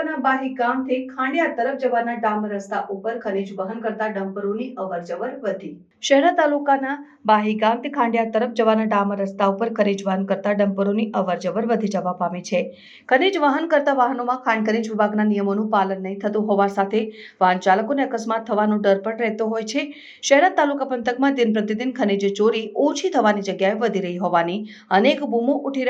તાલુકાના બાહી ગામથી ખાંડિયા તરફ જવાના ડામર રસ્તા ઉપર ખનીજ વહન કરતા ડમ્પરોની અવરજવર વધી. શહેરા તાલુકાના બાહી ગામથી ખાંડિયા તરફ જવાના ડામર રસ્તા ઉપર ખનીજ વહન કરતા ડમ્પરોની અવરજવર વધી જવા પામી છે. ખનીજ વહન કરતા વાહનોમાં ખાણ ખનીજ વિભાગના નિયમોનું પાલન નહીં થતું હોવા સાથે વાહન ચાલકોને અકસ્માત થવાનો ડર પણ રહેતો હોય છે. શહેરા તાલુકા પંથકમાં દિન પ્રતિદિન ખનીજ ચોરી ઓછી થવાની જગ્યાએ વધી રહી હોવાની અનેક બૂમો ઉઠી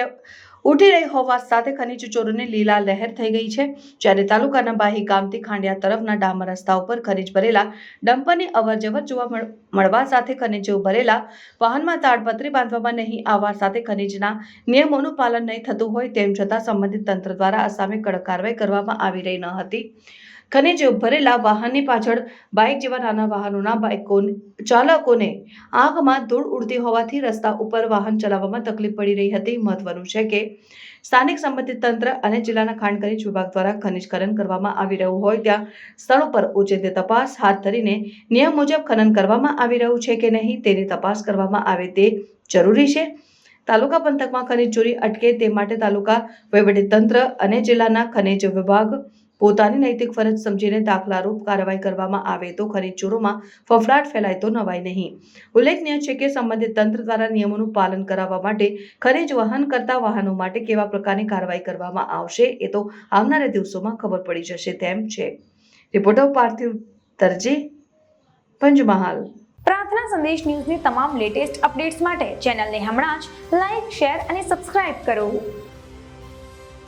ઉઠી રહી હોવા સાથે ખનીજ ચોરોની લીલા લહેર થઈ ગઈ છે. જ્યારે તાલુકાના બાહી ગામથી ખાંડિયા તરફના ડામર રસ્તા ઉપર ખનીજ ભરેલા, ડમ્પરની અવરજવર જોવા મળ- મળવા સાથે ખનીજો ભરેલા, વાહનમાં તાડપત્રી બાંધવામાં નહીં આવવા સાથે ખનીજના નિયમોનું પાલન નહીં થતું હોય તેમ છતાં સંબંધિત તંત્ર દ્વારા આ સામે કડક કાર્યવાહી કરવામાં આવી રહી ન હતી. ખનીજ ભરેલા વાહનની પાછળ બાઇક જેવા નાના વાહનોના બાઇકો, ચાલકોને આગમાં ધૂળ ઉડતી હોવાથી રસ્તા ઉપર વાહન ચલાવવામાં તકલીફ પડી રહી હતી. મહત્વનું છે કે સ્થાનિક સંબંધિત તંત્ર અને જિલ્લાના ખાણ વિભાગ દ્વારા ખનીજકરણ કરવામાં આવી રહ્યું હોય ત્યાં સ્થળ ઉપર ઉચિત તપાસ હાથ ધરીને નિયમ મુજબ ખનન કરવામાં આવી રહ્યું છે કે નહીં તેની તપાસ કરવામાં આવે તે જરૂરી છે. તાલુકા પંથકમાં ખનીજ ચોરી અટકે તે માટે તાલુકા વહીવટીતંત્ર અને જિલ્લાના ખનિજ વિભાગ પોતાની નૈતિક ફરજ સમજીને દાખલારૂપ કાર્યવાહી કરવામાં આવે તો ખનીજ ચોરોમાં ફફડાટ ફેલાય તો નવાય નહીં. ઉલ્લેખનીય છે કે સંબંધિત તંત્ર દ્વારા નિયમોનું પાલન કરાવવા માટે ખનીજ વહન કરતા વાહનો માટે કેવા પ્રકારની કાર્યવાહી કરવામાં આવશે એ તો આવનારા દિવસોમાં ખબર પડી જશે તેમ છે. રિપોર્ટર પાર્થિવ તરજી, પંચમહાલ. પ્રાર્થના સંદેશ ન્યૂઝની તમામ લેટેસ્ટ અપડેટ્સ માટે ચેનલને હમણાં જ લાઇક શેર અને સબસ્ક્રાઇબ કરો.